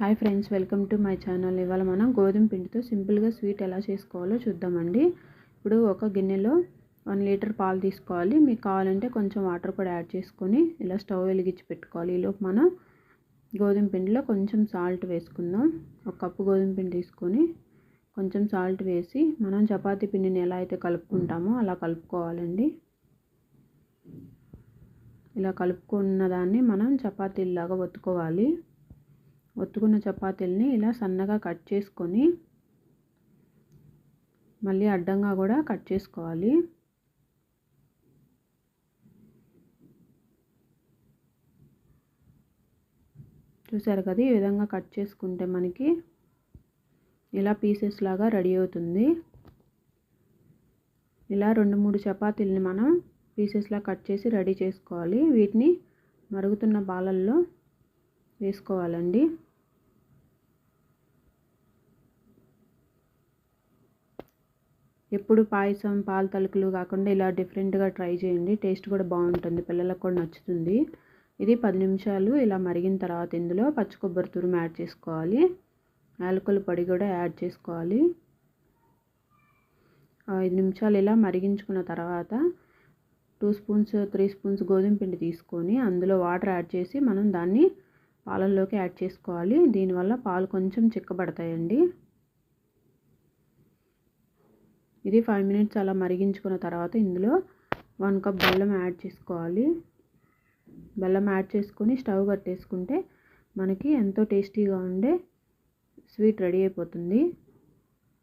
Hi friends welcome to my channel. ఇవాళ మనం గోధుమ పిండితో సింపుల్గా స్వీట్ ఎలా చేసుకోవాలో చూద్దామండి. ఇప్పుడు ఒక గిన్నెలో వన్ లీటర్ పాలు తీసుకోవాలి. మీకు కావాలంటే కొంచెం వాటర్ కూడా యాడ్ చేసుకొని ఇలా స్టవ్ వెలిగించి పెట్టుకోవాలి. ఈలోపు మనం గోధుమ పిండిలో కొంచెం సాల్ట్ వేసుకుందాం. ఒక కప్పు గోధుమ పిండి తీసుకొని కొంచెం సాల్ట్ వేసి మనం చపాతీ పిండిని ఎలా అయితే కలుపుకుంటామో అలా కలుపుకోవాలండి. ఇలా కలుపుకున్న దాన్ని మనం చపాతీలాగా ఒత్తుకోవాలి. ఒత్తుకున్న చపాతీలని ఇలా సన్నగా కట్ చేసుకొని మళ్ళీ అడ్డంగా కూడా కట్ చేసుకోవాలి. చూసారు కదా ఈ విధంగా కట్ చేసుకుంటే మనకి ఇలా పీసెస్ లాగా రెడీ అవుతుంది. ఇలా రెండు మూడు చపాతీలని మనం పీసెస్లా కట్ చేసి రెడీ చేసుకోవాలి. వీటిని మరుగుతున్న పాలల్లో వేసుకోవాలండి. ఎప్పుడు పాయసం పాల తలుకులు కాకుండా ఇలా డిఫరెంట్గా ట్రై చేయండి. టేస్ట్ కూడా బాగుంటుంది. పిల్లలకు కూడా నచ్చుతుంది. ఇది పది నిమిషాలు ఇలా మరిగిన తర్వాత ఇందులో పచ్చి కొబ్బరి తురుము యాడ్ చేసుకోవాలి. యాలకుల పొడి కూడా యాడ్ చేసుకోవాలి. ఐదు నిమిషాలు ఇలా మరిగించుకున్న తర్వాత టూ స్పూన్స్ త్రీ స్పూన్స్ గోధుమ పిండి తీసుకొని అందులో వాటర్ యాడ్ చేసి మనం దాన్ని పాలల్లోకి యాడ్ చేసుకోవాలి. దీనివల్ల పాలు కొంచెం చిక్కబడతాయండి. ఇది ఫైవ్ మినిట్స్ అలా మరిగించుకున్న తర్వాత ఇందులో వన్ కప్ బెల్లం యాడ్ చేసుకోవాలి. బెల్లం యాడ్ చేసుకొని స్టవ్ కట్టేసుకుంటే మనకి ఎంతో టేస్టీగా ఉండే స్వీట్ రెడీ అయిపోతుంది.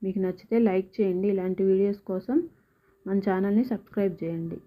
మీకు నచ్చితే లైక్ చేయండి. ఇలాంటి వీడియోస్ కోసం మన ఛానల్ని సబ్స్క్రైబ్ చేయండి.